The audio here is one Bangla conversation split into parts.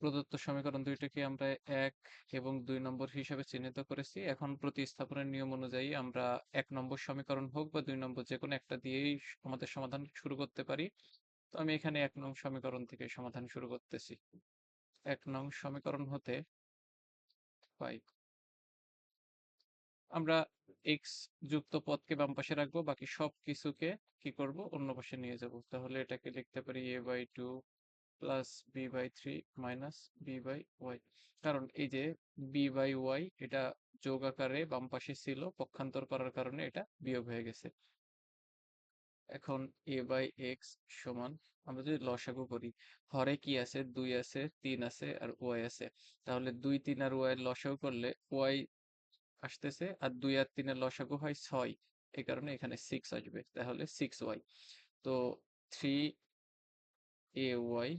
প্রদত্ত সমীকরণ দুইটাকে আমরা এক এবং দুই নম্বর হিসাবে চিহ্নিত করেছি। এখন প্রতিস্থাপনের নিয়ম অনুযায়ী আমরা এক নম্বর সমীকরণ হোক বা দুই নম্বর যে কোনো একটা দিয়েই আমাদের সমাধান শুরু করতে পারি। তো আমি এখানে এক নং সমীকরণ থেকে সমাধান শুরু করতেছি। এক নং সমীকরণ হতে পাই। আমরা এক্স যুক্ত পদকে বাম পাশে রাখব, বাকি সব কিছুকে কি করব? অন্য পাশে নিয়ে যাব। তাহলে এটাকে লিখতে পারি A by two plus B by three minus B by Y কারণ এই যে বি বাই ওয়াই এটা যোগ আকারে বাম পাশে ছিল, পক্ষান্তর করার কারণে এটা বিয়োগ হয়ে গেছে। এখন এ বাই এক্স সমান, আমরা যদি লসাগু করি, হরে কি আছে? দুই আছে, তিন আছে আর ওয়াই আছে। তাহলে দুই, তিন আর ওয়াই লসাগু করলে ওয়াই আসতেছে আর দুই আর তিনের লসাগু হয় ছয়। এই কারণে এখানে সিক্স আসবে। তাহলে সিক্স ওয়াই তো থ্রি এ ওয়াই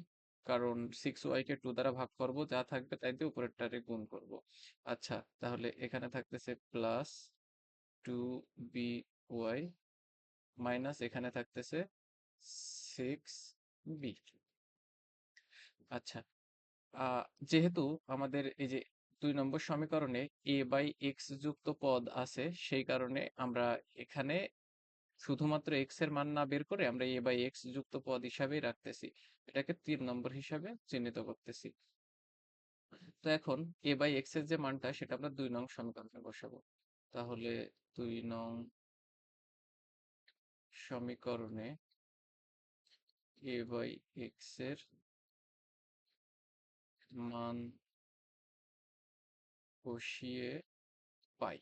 কারণ সিক্স ওয়াই কে টু দ্বারা ভাগ করব, যা থাকবে তাই দিয়ে উপরেরটারে গুণ করব। আচ্ছা তাহলে এখানে থাকতেছে plus two B Y minus এখানে থাকতেছে সিক্স বি আচ্ছা যেহেতু আমাদের এই যে দুই নম্বর সমীকরণে এ বাই এক্স যুক্ত পদ আছে, সেই কারণে আমরা এখানে শুধুমাত্র এক্সের মান না বের করে আমরা এ বাই এক্স যুক্ত পদ হিসাবেই রাখতেছি। এটাকে তিন নম্বর হিসাবে চিহ্নিত করতেছি। তো এখন এ বাই এক্সের যে মানটা সেটা আমরা দুই নং সমীকরণে বসাবো। তাহলে দুই নং সমীকরণে এ বাই এক্সের মান বসিয়ে পাই।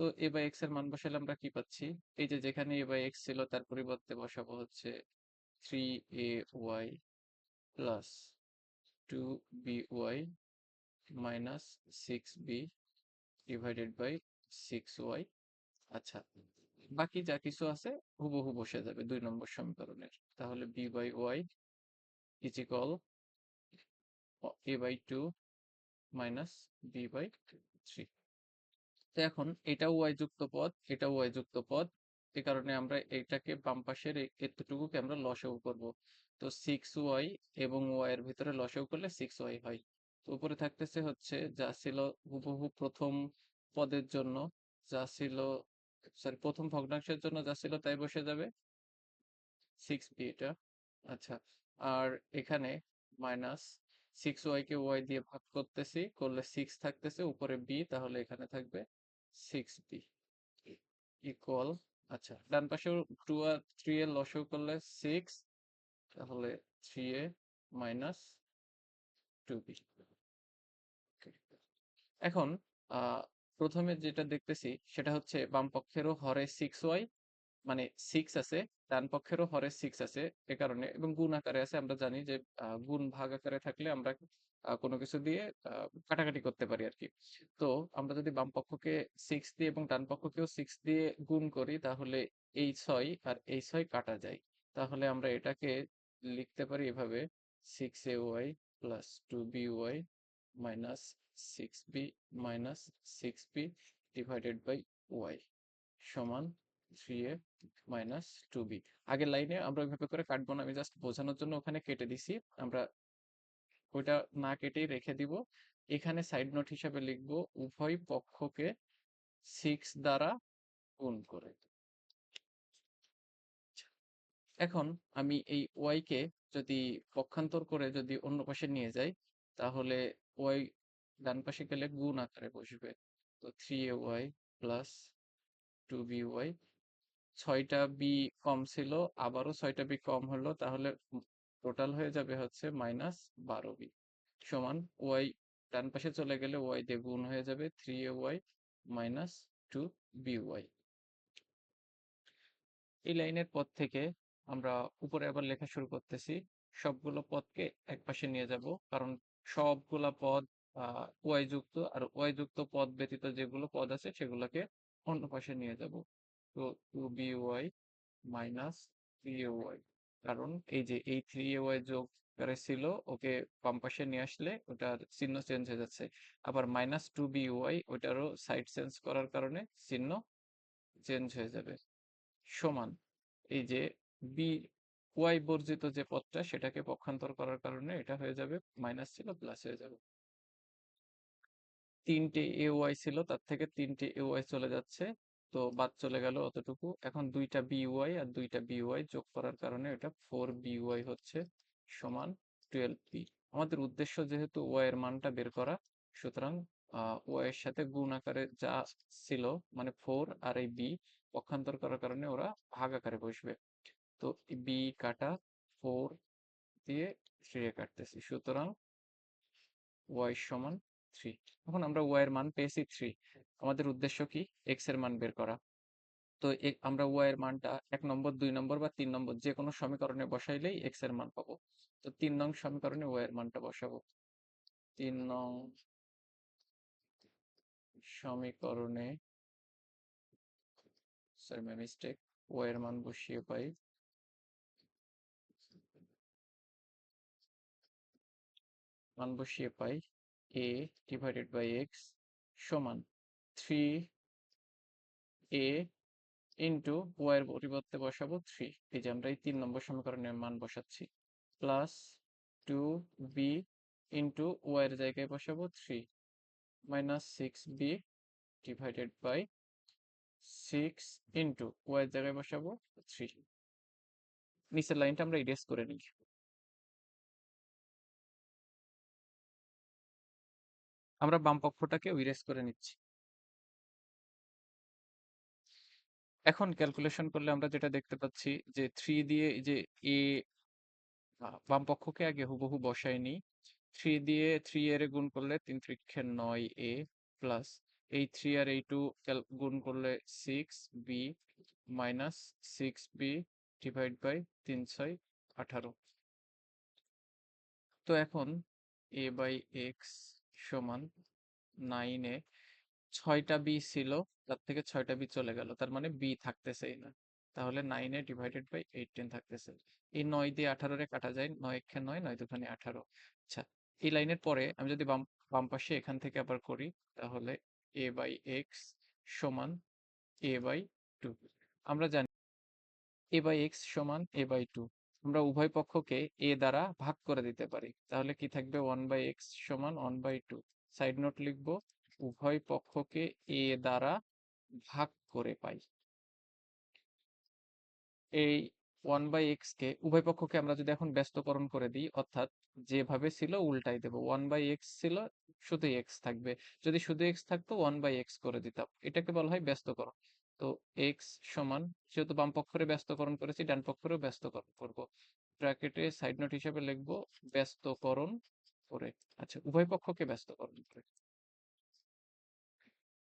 তো এ বাই এক্সের মান বসালে আমরা কি পাচ্ছি? এই যে যেখানে এ বাই এক্স ছিল, তার পরিবর্তে বসাবো হচ্ছে three A Y plus two B Y minus six B divided by six Y আচ্ছা বাকি যা কিছু আছে হুবহু বসে যাবে দুই নম্বর সমীকরণের। তাহলে B by Y is equal A by two minus B by three তো এখন এটাও ওয়াই যুক্ত পদ এটাও ওয়াই যুক্ত পদ এ কারণে আমরা এটাকে বাম পাশের এতটুকুকে আমরা লসাগু করব। তো সিক্স ওয়াই এবং ওয়াই এর ভিতরে লসাগু করলে সিক্স ওয়াই হয়। তো উপরে থাকতেছে হচ্ছে, যা ছিল হুবহু প্রথম পদের জন্য, যা ছিল সরি প্রথম ভগ্নাংশের জন্য যা ছিল তাই বসে যাবে। সিক্স বি এটা। আচ্ছা আর এখানে মাইনাস সিক্স ওয়াই কে ওয়াই দিয়ে ভাগ করতেছি, করলে সিক্স থাকতেছে, উপরে বি তাহলে এখানে থাকবে। সিক্স বি ইকুয়াল আচ্ছা ডান পাশে টু আর থ্রি এর লস করলে সিক্স তাহলে three A minus two B এখন প্রথমে যেটা দেখতেছি, সেটা হচ্ছে বাম পক্ষেরও হরে সিক্স ওয়াই মানে সিক্স আছে, ডান পক্ষেরও হরে সিক্স আছে এ কারণে এবং গুণ আকারে আছে। আমরা জানি যে গুণ ভাগ আকারে থাকলে আমরা কোনো কিছু দিয়ে কাটাকাটি করতে পারি আর কি তো আমরা যদি বাম পক্ষকে সিক্স দিয়ে এবং ডান পক্ষকেও সিক্স দিয়ে গুণ করি তাহলে এই ছয় আর এই ছয় কাটা যায়। তাহলে আমরা এটাকে লিখতে পারি এভাবে six A Y plus two B Y minus six B minus six B divided by Y সমান three A minus two B আগের লাইনে আমরা ওইভাবে করে কাটবো না, আমি জাস্ট বোঝানোর জন্য ওখানে কেটে দিছি। আমরা ওইটা না কেটেই রেখে দিব। এখানে সাইড নোট হিসাবে লিখব, উভয় পক্ষকে সিক্স দ্বারা গুণ করে। এখন আমি এই ওয়াই কে যদি পক্ষান্তর করে যদি অন্য পাশে নিয়ে যাই, তাহলে ওয়াই ডান পাশে গেলে গুণ আকারে বসবে। তো three A Y plus two B Y ছয়টা বি কম ছিল, আবারও ছয়টা বি কম হলো, তাহলে টোটাল হয়ে যাবে হচ্ছে মাইনাস বারো বি সমান ওয়াই ডান পাশে চলে গেলে ওয়াই দিয়ে গুণ হয়ে যাবে three A Y minus two B Y এই লাইনের পদ থেকে আমরা উপরে আবার লেখা শুরু করতেছি, সবগুলো পদকে এক পাশে নিয়ে যাব, কারণ সবগুলা পদ ওয়াই যুক্ত, আর ওয়াই যুক্ত পদ ব্যতীত যেগুলো পদ আছে সেগুলোকে অন্য পাশে নিয়ে যাব। তো two B Y minus three A Y কারণ এই যে এই থ্রি এ ওয়াই যোগ করে ছিল, ওকে বাম নিয়ে আসলে ওটার চিহ্ন চেঞ্জ হয়ে যাচ্ছে। আবার মাইনাস টু বি ওয়াই ওটারও সাইড চেঞ্জ করার কারণে চিহ্ন চেঞ্জ হয়ে যাবে। সমান, এই যে বি ওয়াই বর্জিত যে পদটা সেটাকে পক্ষান্তর করার কারণে এটা হয়ে যাবে মাইনাস ছিল প্লাস হয়ে যাবে। তিনটে এ ওয়াই ছিল, তার থেকে তিনটে এ ওয়াই চলে যাচ্ছে। তো বাদ চলে গেল অতটুকু। এখন দুইটা বি ওয়াই আর দুইটা বি ওয়াই যোগ করার কারণে এটা ফোর বি ওয়াই হচ্ছে সমান টুয়েলভ বি। আমাদের উদ্দেশ্য যেহেতু ওয়াই এর মানটা বের করা, সুতরাং ওয়াই এর সাথে গুণ আকারে যা ছিল মানে ফোর আর এই বি পক্ষান্তর করার কারণে ওরা ভাগ আকারে বসবে। তো বি কাটা ফোর দিয়ে থ্রি কাটতেছি। সুতরাং ওয়াই সমান থ্রি এখন আমরা ওয়াই এর মান পেয়েছি থ্রি আমাদের উদ্দেশ্য কি? এক্সের মান বের করা। তো আমরা ওয়াই এর মানটা এক নম্বর, দুই নম্বর বা তিন নম্বর যে কোনো সমীকরণে বসাইলেই এক্সের মান পাবো। তো তিন নং সমীকরণে ওয়াই এর মানটা বসাবো। তিন নং সমীকরণে সরি মাই মিস্টেক ওয়াই এর মান বসিয়ে পাই। মান বসিয়ে পাই। এ ডিভাইডেড বাই এক্স সমান থ্রি এ ওয়াই এর পরিবর্তে বসাবো থ্রি এই যে আমরা এই তিন নম্বর সমীকরণের মান বসাচ্ছি। প্লাস টু বি ওয়াই এর জায়গায় বসাবো three minus six B divided by six into এর জায়গায় বসাবো থ্রি নিচের লাইনটা আমরা ইরেজ করে নিই। আমরা বাম পক্ষটাকে ইরেজ করে নিচ্ছি। এখন ক্যালকুলেশন করলে আমরা যেটা দেখতে পাচ্ছি যে থ্রি দিয়ে যে এ বাম পক্ষকে আগে হুবহু বসায়নি। থ্রি দিয়ে থ্রি এর গুণ করলে তিন ত্রিক্ষে নয় এ প্লাস এই থ্রি আর এই টু গুণ করলে six B minus six B divide by তিন ছয় আঠারো। তো এখন এ বাই এক্স সমান নাইনে ছয়টা বি ছিল, তার থেকে ছয়টা বি চলে গেল, তার মানে বি থাকতেছেই না। তাহলে নাইনে ডিভাইডেড বাই এইটিন থাকতেছে। এই নয় দিয়ে আঠারোরে কাটা যায়, নয় একে নয় নয় দুখানে আঠারো। আচ্ছা এই লাইনের পরে আমি যদি বাম বাম পাশে এখান থেকে আবার করি, তাহলে এ বাই এক্স সমান এ বাই টু আমরা জানি এ বাই এক্স সমান এ বাই টু আমরা উভয় পক্ষকে এ দ্বারা ভাগ করে দিতে পারি। তাহলে কি থাকবে? ওয়ান বাই এক্স সমান one by two side note লিখব, উভয় পক্ষকে এ দ্বারা ভাগ করে পাই। এই ওয়ান বাই এক্স কে উভয় পক্ষকে আমরা যদি এখন ব্যস্তকরণ করে দিই, অর্থাৎ যেভাবে ছিল উল্টাই দেব। ওয়ান বাই এক্স ছিল, শুধু এক্স থাকবে। যদি শুধু এক্স থাকতো ওয়ান বাই এক্স করে দিতাম। এটাকে বলা হয় ব্যস্তকরণ। তো এক্স সমান যেহেতু বাম পক্ষরে ব্যস্তকরণ করেছি, ডান পক্ষরেও ব্যস্তকরণ করব। ব্র্যাকেটে সাইড নোট হিসেবে লিখব ব্যস্তকরণ করে। আচ্ছা উভয় পক্ষকে ব্যস্তকরণ করে।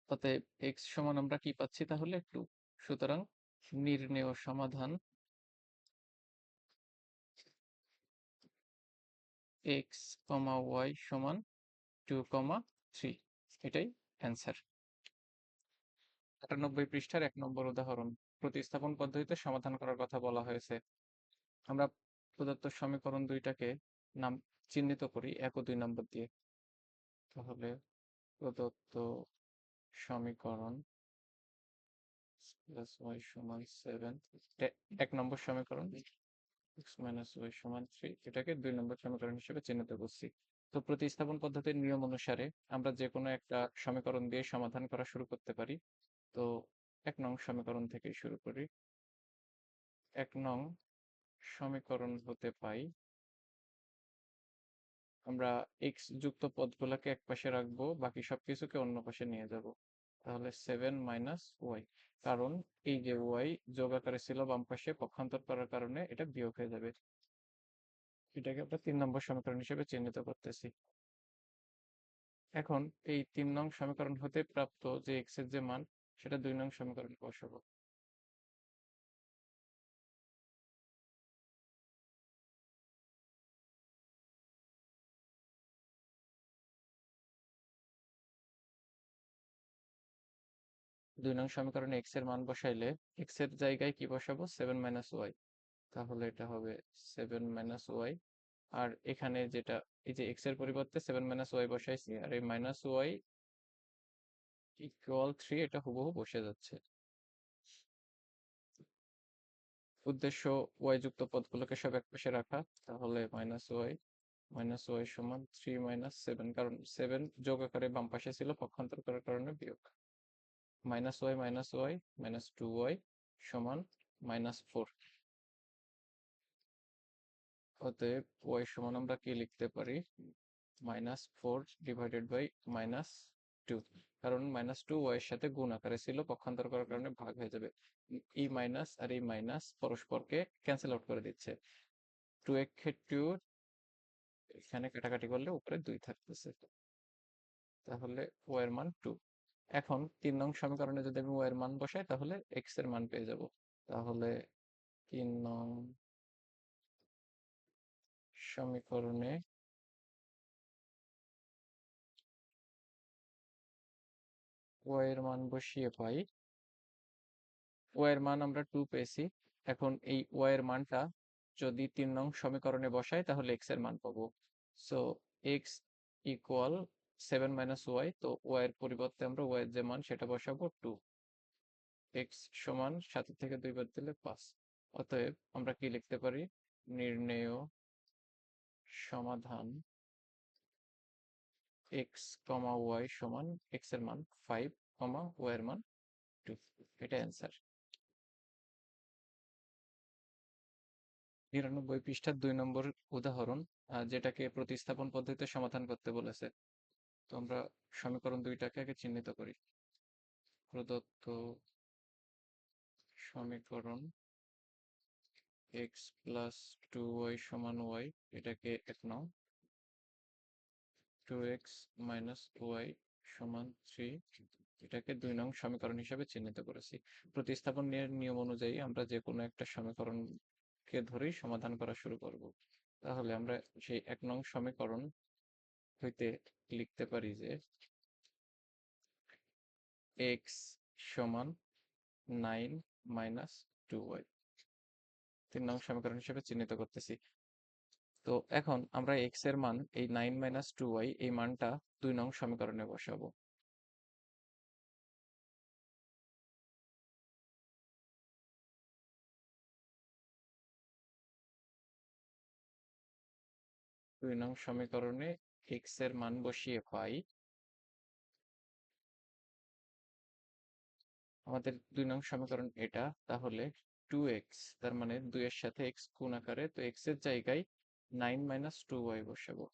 অতএব এক্স সমান আমরা কি পাচ্ছি তাহলে একটু? সুতরাং নির্ণেয় সমাধান। এক্স কমা ওয়াই সমান টু কমা থ্রি এটাই অ্যান্সার আটানব্বই পৃষ্ঠার এক নম্বর উদাহরণ, প্রতিস্থাপন পদ্ধতিতে সমাধান করার কথা বলা হয়েছে। আমরা প্রদত্ত সমীকরণ দুইটাকে নাম চিহ্নিত করি, এক ও দুই নম্বর দিয়ে। তাহলে প্রদত্ত সমীকরণ প্লাস ওয়াই সমান সেভেন এক নম্বর সমীকরণ এক্স মাইনাস ওয়াই সমান থ্রি এটাকে দুই নম্বর সমীকরণ হিসেবে চিহ্নিত করছি। তো প্রতিস্থাপন পদ্ধতির নিয়ম অনুসারে আমরা যে কোনো একটা সমীকরণ দিয়ে সমাধান করা শুরু করতে পারি। তো এক নং সমীকরণ থেকে শুরু করি। এক নং সমীকরণ হতে পাই। আমরা এক্স যুক্ত পদগুলোকে এক পাশে রাখব, বাকি সবকিছুকে অন্য পাশে নিয়ে যাব। তাহলে সেভেন মাইনাস ওয়াই কারণ এই যে ওয়াই যোগ আকারে ছিল বাম পাশে, পক্ষান্তর করার কারণে এটা বিয়োগ হয়ে যাবে। এটাকে আমরা তিন নম্বর সমীকরণ হিসেবে চিহ্নিত করতেছি। এখন এই তিন নং সমীকরণ হতে প্রাপ্ত যে এক্সের যে মান সেটা দুই নং সমীকরণে বসাবো। দুই নং সমীকরণে এক্সের মান বসাইলে এক্সের জায়গায় কি বসাবো? সেভেন মাইনাস ওয়াই তাহলে এটা হবে সেভেন মাইনাস ওয়াই আর এখানে যেটা, এই যে এক্সের পরিবর্তে সেভেন মাইনাস ওয়াই বসাইছি, আর এই মাইনাস ওয়াই ইকুয়াল থ্রি এটা হুবহু বসে যাচ্ছে। উদ্দেশ্য ওয়াই যুক্ত পদগুলোকে সব একপাশে রাখা, তাহলে মাইনাস ওয়াই মাইনাস ওয়াই সমান থ্রি মাইনাস সেভেন কারণ সেভেন যোগ আকারে বাম পাশে ছিল, পক্ষান্তর করার কারণে বিয়োগ। Minus Y minus Y minus two Y সমান মাইনাস ফোর অতএব ওয়াই সমান আমরা কি লিখতে পারি? Minus four divided by minus two কারণ মাইনাস টু ওয়াই এর সাথে গুণ আকারে ছিল পক্ষান্তর করার কারণে ভাগ হয়ে যাবে। এই মাইনাস আর এই মাইনাস পরস্পরকে ক্যান্সেল আউট করে দিচ্ছে। টু এক টু এখানে কাটাকাটি করলে উপরে দুই থাকতেছে। তাহলে ওয়াই এর মান টু এখন তিন নং সমীকরণে যদি আমি ওয়াই এর মান বসাই তাহলে এক্সের মান পেয়ে যাব। তাহলে তিন নং সমীকরণে এর মান বসিয়ে পাই। এর মান আমরা টু পেয়েছি। এখন এই এর মানটা যদি তিন নং সমীকরণে বসাই তাহলে এক্সের মান পাবো। So X equal seven minus Y তো ওয়াই পরিবর্তে আমরা ওয়াই যে মান সেটা বসাবো টু এক্স সমান সাতের থেকে দুই বাদ দিলে পাঁচ। অতএব আমরা কি লিখতে পারি? নির্ণেয় সমাধান এক্স কমা ওয়াই সমান এক্সের মান ফাইভ কমা ওয়াই এর মান টু এটা অ্যান্সার নিরানব্বই পৃষ্ঠার দুই নম্বর উদাহরণ যেটাকে প্রতিস্থাপন পদ্ধতিতে সমাধান করতে বলেছে। তো আমরা সমীকরণ দুইটাকে আগে চিহ্নিত করি। প্রদত্ত সমীকরণ এক্স প্লাস টু ওয়াই সমান ওয়াই এটাকে এক নং টু এক্স মাইনাস সমান থ্রি এটাকে দুই নং সমীকরণ হিসেবে চিহ্নিত করেছি। প্রতিস্থাপন নিয়ে নিয়ম অনুযায়ী আমরা যে কোনো একটা সমীকরণকে ধরেই সমাধান করা শুরু করব। তাহলে আমরা সেই এক নং সমীকরণ হইতে লিখতে পারি যে এক্স সমান নাইন মাইনাস টু ওয়াই তিন নং সমীকরণ হিসেবে চিহ্নিত করতেছি। তো এখন আমরা এক্সের মান, এই নাইন মাইনাস টু ওয়াই এই মানটা দুই নং সমীকরণে বসাবো। দুই নং সমীকরণে এক্সের মান বসিয়ে পাই। আমাদের দুই নং সমীকরণ এটা, তাহলে টু এক্স তার মানে দুইয়ের সাথে এক্স গুণ আকারে, তো এক্সের জায়গায় নাইন মাইনাস টু ওয়াই বসাবো।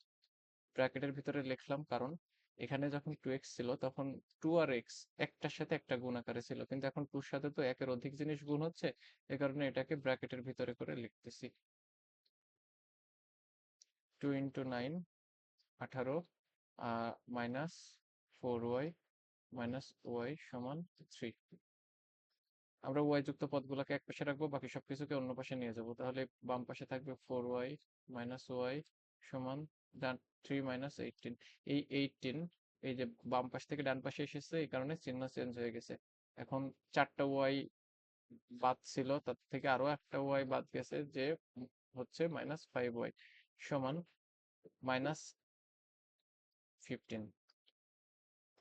ব্র্যাকেটের ভিতরে লিখলাম, কারণ এখানে যখন টু এক্স ছিল, তখন টু আর এক্স একটার সাথে একটা গুণ আকারে ছিল। কিন্তু এখন টুর সাথে তো একের অধিক জিনিস গুণ হচ্ছে, এ কারণে এটাকে ব্র্যাকেটের ভিতরে করে লিখতেছি। টু ইন্টু নাইন আঠারো minus four Y minus Y সমান থ্রি আমরা ওয়াই যুক্ত পদগুলোকে এক পাশে রাখব, বাকি সবকিছুকে অন্য পাশে নিয়ে যাব। তাহলে বাম পাশে থাকবে ফোর ওয়াই মাইনাস ওয়াই সমান ডান থ্রি মাইনাস এইটিন এই এইটিন এই যে বাম পাশ থেকে ডান পাশে এসেছে, এই কারণে চিহ্ন চেঞ্জ হয়ে গেছে। এখন চারটা ওয়াই বাদ ছিল, তার থেকে আরও একটা ওয়াই বাদ গেছে, যে হচ্ছে মাইনাস ফাইভ ওয়াই সমান মাইনাস ফিফটিন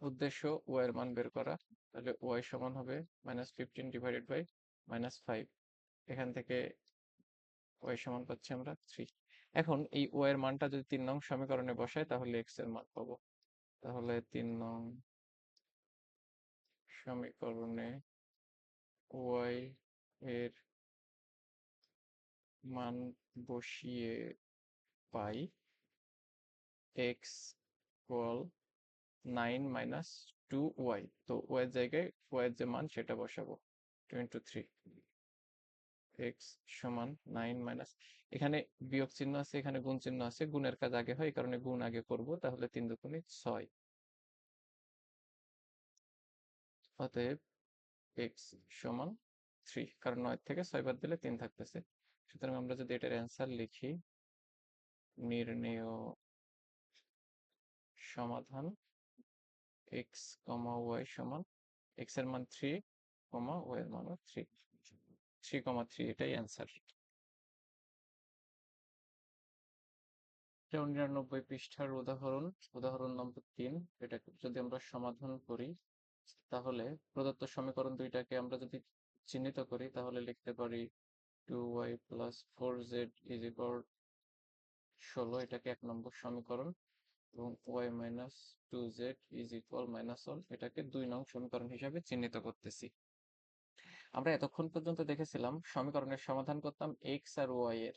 উদ্দেশ্য ওয়াই এর মান বের করা। তাহলে ওয়াই সমান হবে minus fifteen divided by minus five এখান থেকে ওয়াই সমান পাচ্ছি আমরা থ্রি এখন এই ওয়াই এর মানটা যদি তিন নং সমীকরণে বসাই, তাহলে এক্সের মান পাবো। তাহলে তিন নং সমীকরণে ওয়াই এর মান বসিয়ে পাই X equal nine minus two Y তো ওয়াই জায়গায় ওয়াই যে মান সেটা বসাবো। টু ইন্টু থ্রি এক্স সমান নাইন মাইনাস এখানে বিয়োগ চিহ্ন আছে, এখানে গুণ চিহ্ন আছে, গুণের কাজ আগে হয়, এই কারণে গুণ আগে করব, তাহলে তিন দুগুণে ছয়। অতএব এক্স সমান থ্রি কারণ নয় থেকে ছয় বাদ দিলে তিন থাকতেছে। সুতরাং আমরা যদি এটার অ্যান্সার লিখি, নির্ণেয় সমাধান এক্স কমা ওয়াই সমান এক্সের মান থ্রি কমা ওয়াই এর মান থ্রি থ্রি কমা থ্রি এটাই অ্যান্সার নিরানব্বই পৃষ্ঠার উদাহরণ উদাহরণ নম্বর তিন এটাকে যদি আমরা সমাধান করি, তাহলে প্রদত্ত সমীকরণ দুইটাকে আমরা যদি চিহ্নিত করি, তাহলে লিখতে পারি two Y plus four Z is ষোলো, এটাকে এক নম্বর সমীকরণ। এবং Y minus two Z is equal minus one এটাকে দুই নং সমীকরণ হিসাবে চিহ্নিত করতেছি। আমরা এতক্ষণ পর্যন্ত দেখেছিলাম সমীকরণের সমাধান করতাম এক্স আর ওয়াই এর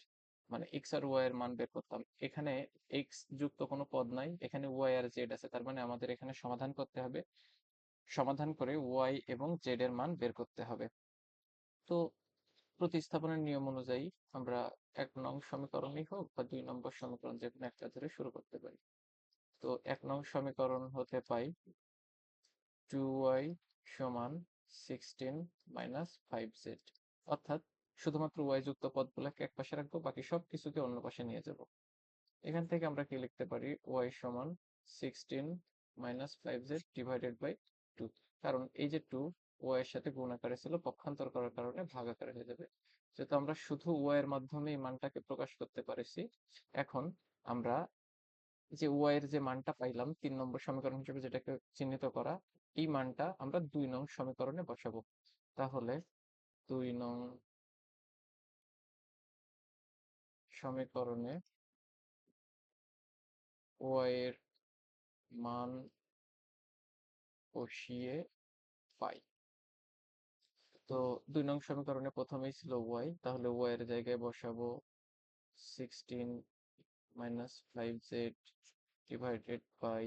মানে এক্স আর ওয়াই এর মান বের করতাম। এখানে এক্স যুক্ত কোনো পদ নাই, এখানে ওয়াই আর জেড আছে, তার মানে আমাদের এখানে সমাধান করতে হবে। সমাধান করে ওয়াই এবং জেড এর মান বের করতে হবে। তো প্রতিস্থাপনের নিয়ম অনুযায়ী আমরা এক নং সমীকরণই হোক বা দুই নম্বর সমীকরণ যে কোনো একটা ধরে শুরু করতে পারি। তো এক নং সমীকরণ হতে পাই টু ওয়াই সমান সিক্সটিন মাইনাস ফাইভ জেড অর্থাৎ শুধুমাত্র ওয়াই যুক্ত পদগুলোকে এক পাশে রাখব, বাকি সব কিছুকে অন্য পাশে নিয়ে যাব। এখান থেকে আমরা কি লিখতে পারি? ওয়াই সমান sixteen minus five Z divided by two কারণ এই যে টু ওয়াই এর সাথে গুণ আকারে ছিল, পক্ষান্তর করার কারণে ভাগ আকারে হয়ে যাবে। যেহেতু আমরা শুধু ওয়াই এর মাধ্যমে এই মানটাকে প্রকাশ করতে পারছি, এখন আমরা যে ওয়াই এর যে মানটা পাইলাম, তিন নম্বর সমীকরণ হিসেবে যেটাকে চিহ্নিত করা, এই মানটা আমরা দুই নং সমীকরণে বসাবো। তাহলে দুই নং সমীকরণে ওয়াই এর মান বসিয়ে পাই। তো দুই নং সমীকরণে প্রথমেই ছিল ওয়াই, তাহলে ওয়াই এর জায়গায় বসাবো sixteen minus five Z divided by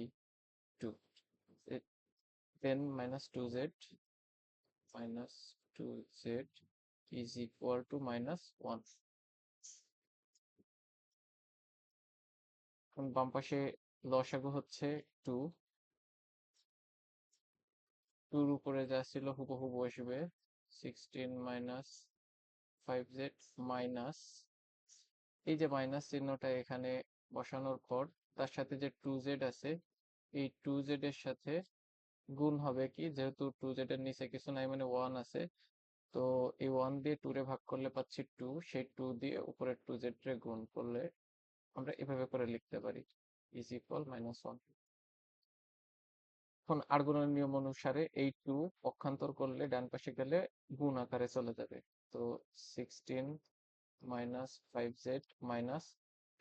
two then minus 2z minus 2z is equal to minus 1 এখন বাম পাশে লসাগু হচ্ছে 2 2 এর উপরে যা ছিল হুবহু বসবে 16 মাইনাস 5z মাইনাস এই যে মাইনাস চিহ্নটা এখানে বসানোর পর, তার সাথে যে 2z আছে, এই 2z এর সাথে গুণ হবে কি? যেহেতু টু জেড এর নিচে কিছু নাই মানে ওয়ান আছে, তো এই ওয়ান দিয়ে টু রে ভাগ করলে পাচ্ছি টু সেই টু দিয়ে উপরে টু জেড রে গুণ করলে আমরা এভাবে করে লিখতে পারি ইজ ইকুয়াল মাইনাস ওয়ান এখন আর নিয়ম অনুসারে এই টু পক্ষান্তর করলে ডান পাশে গেলে গুণ আকারে চলে যাবে, তো sixteen minus five Z minus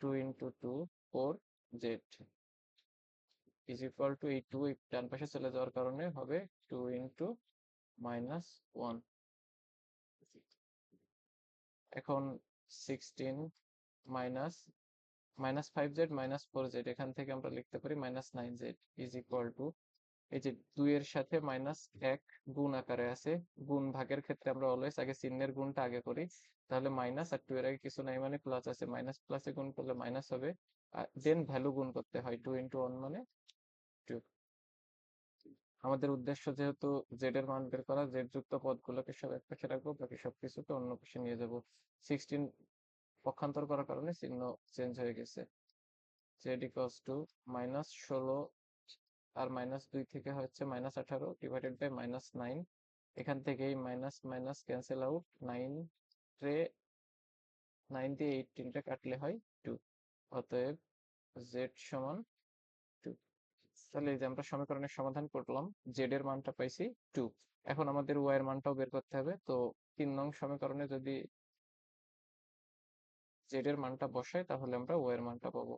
two into two four Z is equal two এই টু ডান পাশে চলে যাওয়ার কারণে হবে টু ইন্টু মাইনাস ওয়ান এখন sixteen minus minus five Z minus four Z এখান থেকে আমরা লিখতে পারি minus nine Z is equal two এই যে দুই এর সাথে মাইনাস এক গুণ আকারে আছে, গুণ ভাগের ক্ষেত্রে আমরা অলওয়েজ আগে চিহ্নের গুণটা আগে করি, তাহলে মাইনাস আর টু এর আগে কিছু নাই মানে প্লাস আছে মাইনাস প্লাসে গুণ করলে মাইনাস হবে দেন ভ্যালু গুণ করতে হয় টু ইন্টু ওয়ান মানে টু আমাদের উদ্দেশ্য যেহেতু জেড এর মান বের করা জেড যুক্ত পদগুলোকে সব এক পাশে রাখব, বাকি সবকিছুকে অন্য পাশে নিয়ে যাব। সিক্সটিন পক্ষান্তর করার কারণে চিহ্ন চেঞ্জ হয়ে গেছে। জেড ইকুয়ালস টু মাইনাস ষোলো আর মাইনাস দুই থেকে হচ্ছে মাইনাস আঠারো ডিভাইডেড বাই মাইনাস নাইন এখান থেকেই minus minus cancel out nine রে নাইন দিয়ে এইটিনটা কাটলে হয় টু অতএব জেড সমান টু তাহলে এই যে আমরা সমীকরণের সমাধান করলাম জেড এর মানটা পাইছি টু এখন আমাদের ওয়াই এর মানটাও বের করতে হবে, তো তিন নং সমীকরণে যদি জেড এর মানটা বসাই, তাহলে আমরা ওয়াই এর মানটা পাবো।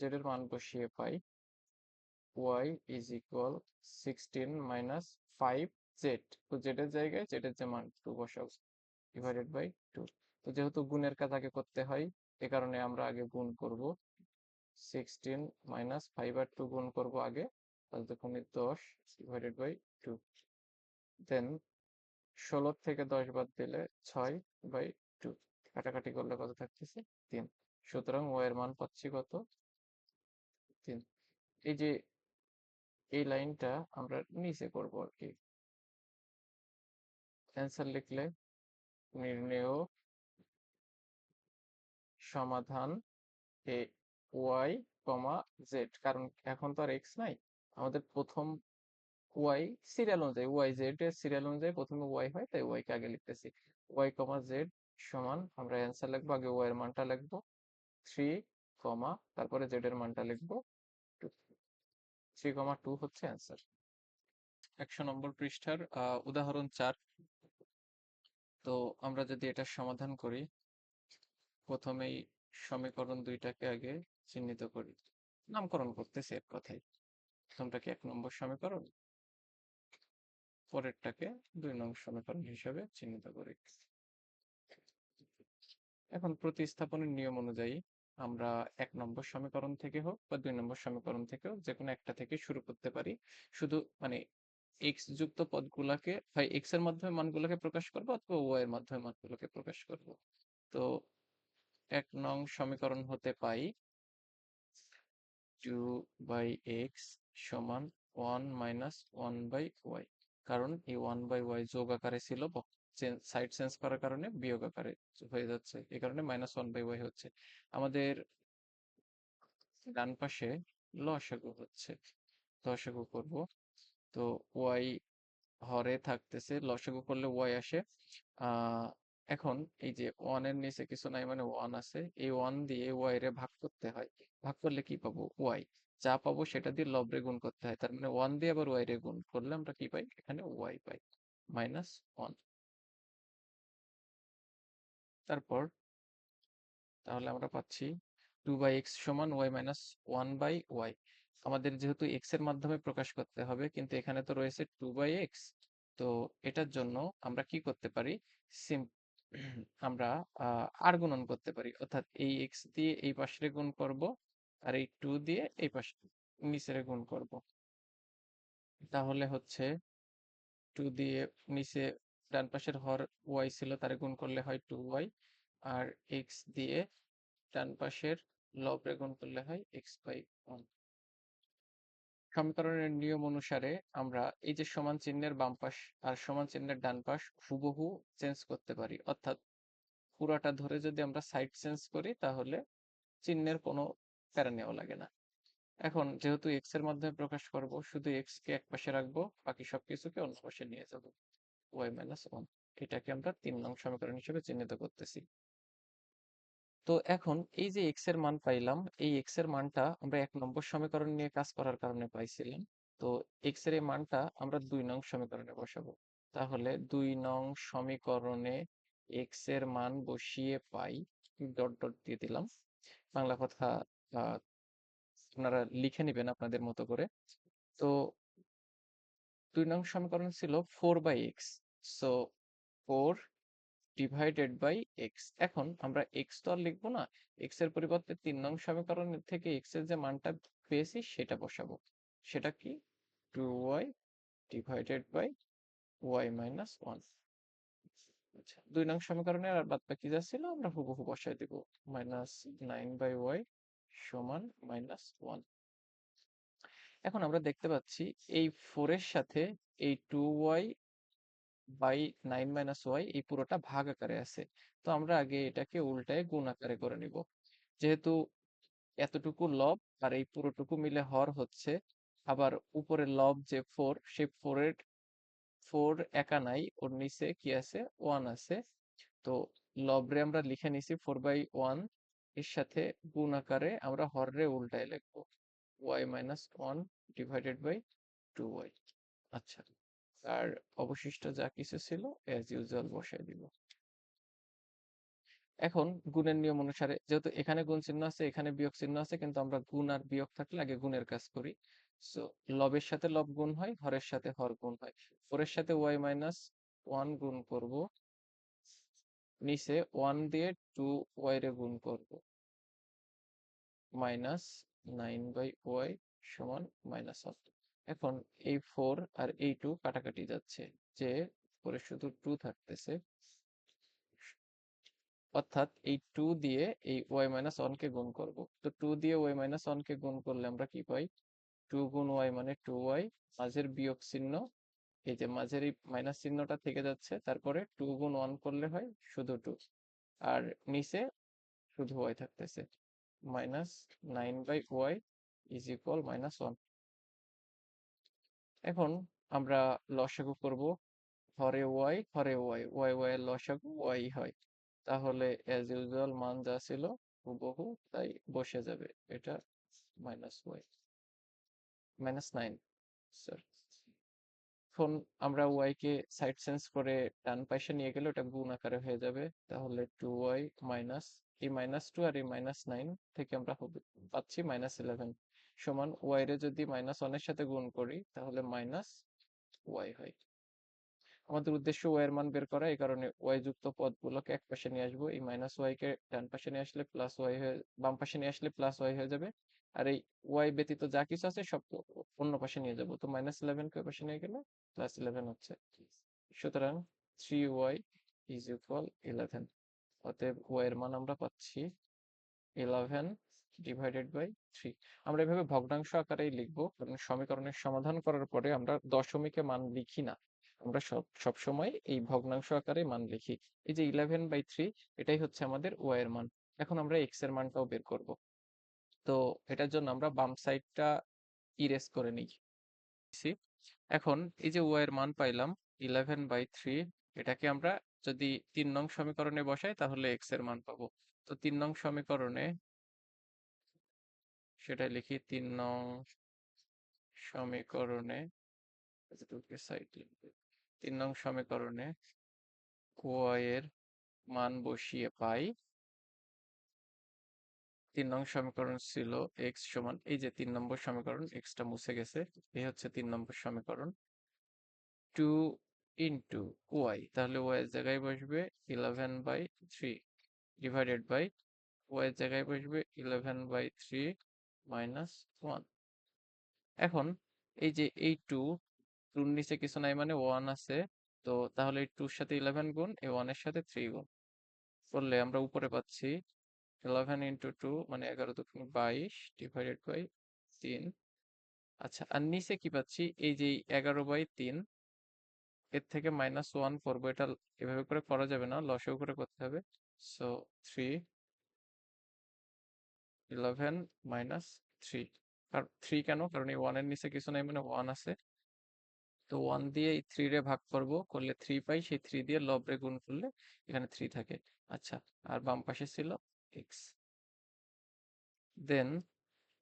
জেড এর মান বসিয়ে পাই Y is equal sixteen minus five Z তো জেড এর জায়গায় জেড এর যে মান টু বসাবো ডিভাইডেড বাই টু তো যেহেতু গুণের কাজ আগে করতে হয়, এ কারণে আমরা আগে গুণ করব সিক্সটিন মাইনাস ফাইভ আর টু গুণ করব আগে, তাহলে দেখুন দশ ডিভাইডেড বাই টু দেন ষোলো থেকে দশ বাদ দিলে ছয় বাই টু কাটাকাটি করলে কত থাকতেছে? তিন। সুতরাং ও এর মান পাচ্ছি কত? তিন এই যে, এই লাইনটা আমরা নিচে করব আর কি অ্যান্সার লিখলে নির্ণেয় সমাধান এ ওয়াই কমা জেড কারণ এখন তো আর এক্স নাই। আমাদের প্রথম ওয়াই সিরিয়াল অনুযায়ী ওয়াই জেড এর সিরিয়াল অনুযায়ী প্রথমে ওয়াই হয়, তাই ওয়াই কে আগে লিখতেছি। ওয়াই কমা জেড সমান আমরা অ্যান্সার লিখব, আগে ওয়াই এর মানটা লিখব। থ্রি কমা তারপরে জেড এর মানটা লিখব। থ্রি কমা টু হচ্ছে অ্যান্সার একশো নম্বর পৃষ্ঠার উদাহরণ চার। তো আমরা যদি এটা সমাধান করি, প্রথমেই সমীকরণ দুইটাকে আগে চিহ্নিত করি। নামকরণ করতেছি এক কথায়। প্রথমটাকে এক নম্বর সমীকরণ? পরেরটাকে দুই নম্বর সমীকরণ হিসেবে চিহ্নিত করি। এখন প্রতিস্থাপনের নিয়ম অনুযায়ী আমরা এক নম্বর সমীকরণ থেকে হোক বা দুই নম্বর সমীকরণ থেকে হোক যে কোনো একটা থেকে শুরু করতে পারি। শুধু মানে এক্স যুক্ত পদগুলাকে, হয় এক্সের মাধ্যমে মানগুলোকে প্রকাশ করব অথবা ওয়াই এর মাধ্যমে মানগুলোকে প্রকাশ করব। তো এক নং সমীকরণ হতে পাই টু বাই এক্স সমান one minus one by Y কারণ এই ওয়ান বাই ওয়াই যোগ আকারে ছিল সাইড চেঞ্জ করার কারণে বিয়োগ আকারে হয়ে যাচ্ছে। এই কারণে মাইনাস ওয়ান বাই ওয়াই হচ্ছে। আমাদের ডান পাশে লসাগু হচ্ছে। লসাগু করব। তো ওয়াই হরে থাকতেছে। লসাগু করলে ওয়াই আসে। এখন এই যে ওয়ানের নিচে কিছু নাই মানে ওয়ান আছে। এই ওয়ান দিয়ে ওয়াই রে ভাগ করতে হয়। ভাগ করলে কি পাবো? ওয়াই যা পাবো সেটা দিয়ে লব রে গুণ করতে হয়। তার মানে ওয়ান দিয়ে আবার ওয়াই রে গুণ করলে আমরা কি পাই? এখানে ওয়াই পাই। মাইনাস ওয়ান তারপর তাহলে আমরা পাচ্ছি টু বাই এক্স সমান Y minus one by Y. আমাদের যেহেতু এক্সের মাধ্যমে প্রকাশ করতে হবে, কিন্তু এখানে তো রয়েছে টু বাই এক্স, তো এটার জন্য আমরা কি করতে পারি? সিম, আমরা আর গুণন করতে পারি। অর্থাৎ এই এক্স দিয়ে এই পাশে গুণ করব আর এই টু দিয়ে এই পাশে নিচের গুণ করব। তাহলে হচ্ছে টু দিয়ে নিচে ডান পাশের হর ওয়াই ছিল তারে গুণ করলে হয় টু ওয়াই আর এক্স দিয়ে ডান পাশের লব রে গুণ করলে হয় এক্স বাই ওয়ান সমীকরণের নিয়ম অনুসারে আমরা এই যে সমান চিহ্নের বাম পাশ আর সমান চিহ্নের ডান পাশ হুবহু চেঞ্জ করতে পারি। অর্থাৎ পুরাটা ধরে যদি আমরা সাইড চেঞ্জ করি তাহলে চিহ্নের কোনো প্যারা নেওয়া লাগে না। এখন যেহেতু এক্সের মাধ্যমে প্রকাশ করব, শুধু এক্স কে এক পাশে রাখব, বাকি সবকিছুকে অন্য পাশে নিয়ে যাব। ওয়াই মাইনাস ওয়ান এটাকে আমরা তিন নং সমীকরণ হিসেবে চিহ্নিত করতেছি। তো এখন এই যে এক্সের মান পাইলাম, এই এক্সের মানটা আমরা এক নম্বর সমীকরণ নিয়ে কাজ করার কারণে পাইছিলাম। তো এক্সের এই মানটা আমরা দুই নং সমীকরণে বসাবো। তাহলে দুই নং সমীকরণে এক্সের মান বসিয়ে পাই, ডট ডট দিয়ে দিলাম। বাংলা কথা আপনারা লিখে নেবেন আপনাদের মতো করে। তো দুই নং সমীকরণ ছিল four by X so four divided by X এখন আমরা এক্স তো আর লিখব না এক্সের পরিবর্তে তিন নং সমীকরণ থেকে এক্সের যে মানটা পেয়েছি সেটা বসাবো। সেটা কি? Two Y divided by Y minus one আচ্ছা দুই নং সমীকরণে আর বাদ বাকি যা ছিল আমরা হুবহু বসাই দিব। মাইনাস নাইন বাই ওয়াই সমান মাইনাস ওয়ান এখন আমরা দেখতে পাচ্ছি এই ফোর এর সাথে এই two Y by nine minus Y এই পুরোটা ভাগ আকারে আছে। তো আমরা আগে এটাকে উল্টায় গুণ আকারে করে নিব। যেহেতু এতটুকু লব আর এই পুরোটুকু মিলে হর হচ্ছে, আবার উপরে লব যে ফোর সেই ফোরের ফোর একা নাই, ওর নিচে কি আছে? ওয়ান আছে। তো লবরে আমরা লিখে নিছি ফোর বাই ওয়ানের সাথে গুণ আকারে আমরা হররে উল্টায় লিখব। Y minus one divided by two Y আচ্ছা। আর অবশিষ্ট যা কিছু ছিল অ্যাজ ইউজুয়াল বসাই দিব। এখন গুণের নিয়ম অনুসারে যেহেতু এখানে গুণ চিহ্ন আছে এখানে বিয়োগ চিহ্ন আছে কিন্তু আমরা গুণ আর বিয়োগ থাকলে আগে গুণের কাজ করি। সো লবের সাথে লব গুণ হয় হরের সাথে হর গুণ হয়। ফোরের সাথে ওয়াই মাইনাস ওয়ান গুণ করব। নিচে ওয়ান দিয়ে টু ওয়াই রে গুণ করব। মাইনাস নাইন বাই ওয়াই সমান মাইনাস ওয়ান এখন এই ফোর আর এই টু কাটাকাটি যাচ্ছে যে পরে শুধু টু থাকতেছে। অর্থাৎ এই টু দিয়ে এই ওয়াই মাইনাস কে গুণ করব। তো টু দিয়ে ওয়াই মাইনাস কে গুণ করলে আমরা কি পাই? টু গুণ ওয়াই মানে টু ওয়াই মাঝের বিয়োগ চিহ্ন। এই যে মাঝের এই মাইনাস চিহ্নটা থেকে যাচ্ছে, তারপরে টু গুণ ওয়ান করলে হয় শুধু টু। আর নিচে শুধু ওয়াই থাকতেছে। Minus nine by Y is equal minus one এখন আমরা লসাগু করব হরে ওয়াই হরে ওয়াই ওয়াই ওয়াই এর লসাগু ওয়াই হয়। তাহলে অ্যাজ ইউজুয়াল মান যা ছিল হুবহু তাই বসে যাবে, এটা minus Y minus nine sir এখন আমরা ওয়াই কে সাইড চেঞ্জ করে ডান পাশে নিয়ে গেলে ওটা গুণ আকারে হয়ে যাবে, তাহলে টু ওয়াই মাইনাস এই মাইনাস টু আর এই মাইনাস নাইন থেকে আমরা পাচ্ছি মাইনাস ইলেভেন সমান ওয়াই রে যদি মাইনাস ওয়ানের সাথে গুণ করি, তাহলে মাইনাস ওয়াই হয়। আমাদের উদ্দেশ্য ওয়াই এর মান বের করা, এই কারণে ওয়াই যুক্ত পদগুলোকে এক পাশে নিয়ে আসব। এই মাইনাস ওয়াই কে ডান পাশে নিয়ে আসলে প্লাস ওয়াই হয়ে, বাম পাশে নিয়ে আসলে প্লাস ওয়াই হয়ে যাবে। আর এই ওয়াই ব্যতীত যা কিছু আছে সব অন্য পাশে নিয়ে যাব। তো মাইনাস ইলেভেন কে পাশে নিয়ে গেলে প্লাস ইলেভেন হচ্ছে। সুতরাং three Y is equal eleven অতএব ওয়াই এর মান আমরা পাচ্ছি ইলেভেন ডিভাইডেড বাই থ্রি আমরা এভাবে ভগ্নাংশ আকারেই লিখব, কারণ সমীকরণের সমাধান করার পরে আমরা দশমিকে মান লিখি না। আমরা সব সব সময় এই ভগ্নাংশ আকারে মান লিখি। এই যে ইলেভেন বাই থ্রি এটাই হচ্ছে আমাদের ওয়াই এর মান। এখন আমরা এক্সের মানটাও বের করব। তো এটার জন্য আমরা বাম সাইডটা ইরেজ করে নিই। এখন এই যে ওয়াই এর মান পাইলাম ইলেভেন বাই থ্রি এটাকে আমরা যদি তিন নং সমীকরণে বসাই, তাহলে এক্সের মান পাবো। তো তিন নং সমীকরণে সেটা লিখি, তিন নং সমীকরণে সাইড তিন নং সমীকরণে এর মান বসিয়ে পাই। তিন নং সমীকরণ ছিল এক্স সমান, এই যে তিন নম্বর সমীকরণ এক্সটা মুছে গেছে, এই হচ্ছে তিন নম্বর সমীকরণ। টু ইন্টু ওয়াই তাহলে ওয়াই জায়গায় বসবে eleven by three divided by Y এর জায়গায় বসবে eleven by three minus one এখন এই যে এই টু টুর নিচে কিছু নাই মানে ওয়ান আছে, তো তাহলে এই টুর সাথে ইলেভেন গুণ, এই ওয়ানের সাথে থ্রি গুণ। করলে আমরা উপরে পাচ্ছি ইলেভেন ইন্টু টু মানে এগারো দুগুণ বাইশ ডিভাইডেড বাই তিন। আচ্ছা আর নিচে কি পাচ্ছি? এই যে এগারো বাই তিন এর থেকে মাইনাস ওয়ান করব এটা এভাবে করে করা যাবে না, লসেও করে করতে হবে। So three eleven minus three আর থ্রি কেন? কারণ এই ওয়ানের নিচে কিছু নাই মানে ওয়ান আছে। তো ওয়ান দিয়ে এই থ্রি রে ভাগ করব, করলে থ্রি পাই, সেই থ্রি দিয়ে লব রে গুণ করলে এখানে থ্রি থাকে। আচ্ছা আর বাম পাশে ছিল এক্স দেন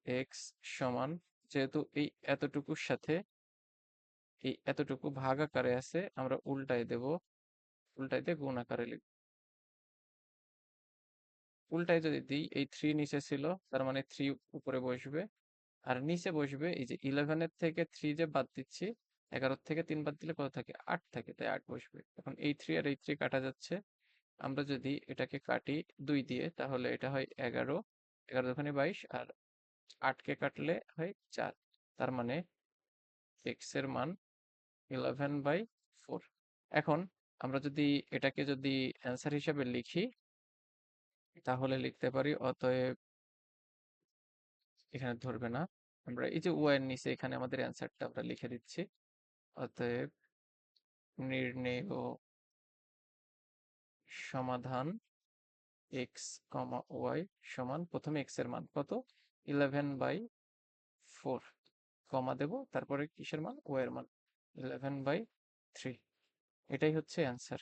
এক্স সমান, যেহেতু এই এতটুকুর সাথে এই এতটুকু ভাগ আকারে আছে, আমরা উল্টাই দেব। উল্টাই দিয়ে গুণ আকারে লিখব। উল্টাই যদি দিই, এই থ্রি নিচে ছিল, তার মানে থ্রি উপরে বসবে। আর নিচে বসবে, এই যে ইলেভেনের থেকে থ্রি যে বাদ দিচ্ছি, এগারোর থেকে তিন বাদ দিলে কত থাকে? আট থাকে, তাই আট বসবে। এখন এই থ্রি আর এই থ্রি কাটা যাচ্ছে। আমরা যদি এটাকে কাটি দুই দিয়ে, তাহলে এটা হয় এগারো। এগারো দোকানে বাইশ, আর আটকে কাটলে হয় চার। তার মানে এক্সের মান ইলেভেন বাই ফোর এখন আমরা যদি এটাকে যদি অ্যান্সার হিসাবে লিখি, তাহলে লিখতে পারি অতএব এখানে ধরবে না। আমরা এই যে ওয়াই এর নিচে এখানে আমাদের অ্যান্সারটা আমরা লিখে দিচ্ছি। অতএব নির্ণেয় সমাধান এক্স কমা ওয়াই সমান প্রথমে এক্সের মান কত? ইলেভেন বাই ফোর কমা দেব, তারপরে কিসের মান? ওয়াই এর মান। ইলেভেন বাই থ্রি এটাই হচ্ছে অ্যান্সার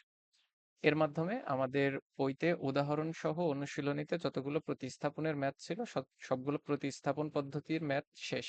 এর মাধ্যমে আমাদের বইতে উদাহরণ সহ অনুশীলনীতে যতগুলো প্রতিস্থাপনের ম্যাথ ছিল, সব, সবগুলো প্রতিস্থাপন পদ্ধতির ম্যাথ শেষ।